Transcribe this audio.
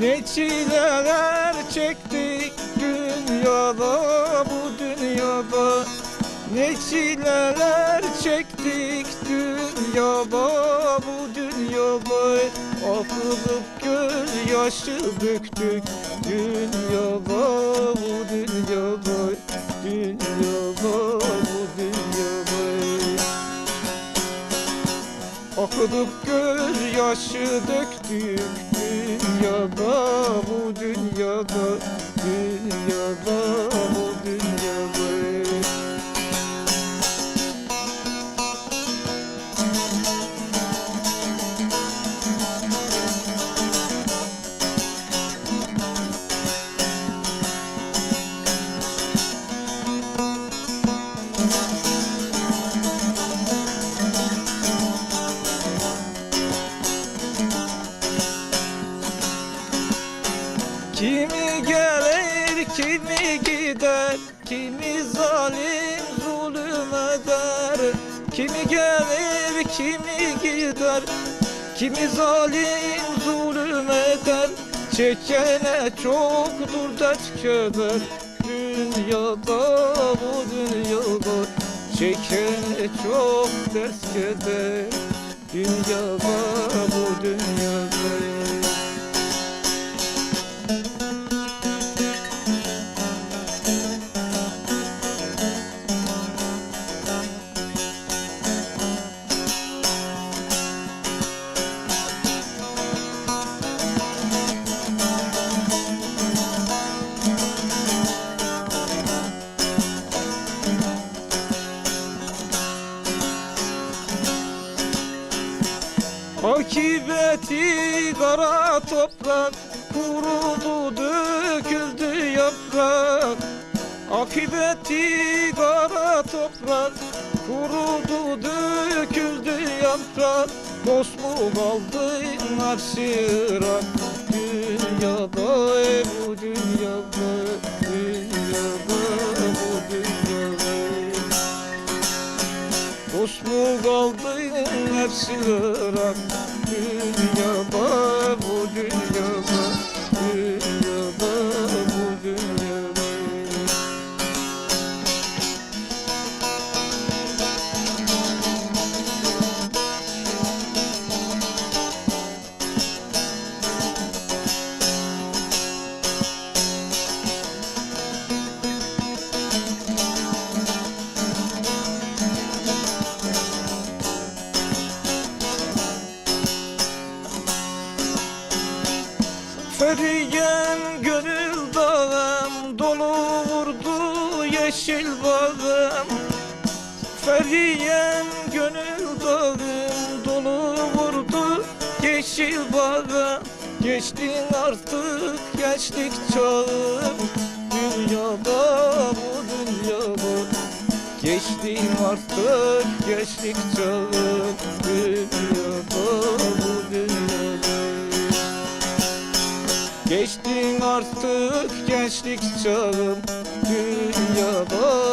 Ne çileler çektik dünyada bu dünyada Ne çileler çektik dünyada bu dünyada Akılıp gözyaşı döktük dünyada bu dünyada dünyada Akıdıp gözyaşı döktük dünyada bu dünyada dünyada bu dünyada Kimi gelir kimi gider Kimi zalim zulüm eder. Kimi gelir kimi gider Kimi zalim zulüm eder. Çekene çoktur dert keder Dünyada bu dünyada. Çekene çok dert keder Dünyada bu dünyada Thank you. Akibeti kara toprak Kurudu döküldü yaprak. Akibeti kara toprak Kurudu döküldü yaprak. Dost mu kaldı sırak Dünyada ey bu Dünyada hepsi ırak Dünyada bu dünyada Feriyen gönül dağım Dolu vurdu yeşil bağım. Feriyen gönül dağım Dolu vurdu yeşil bağım. Geçtin artık gençlik çağım. Dünyada bu dünyada. Geçtim artık gençlik çağım. Dünyada Geçtin artık gençlik çağım Dünyada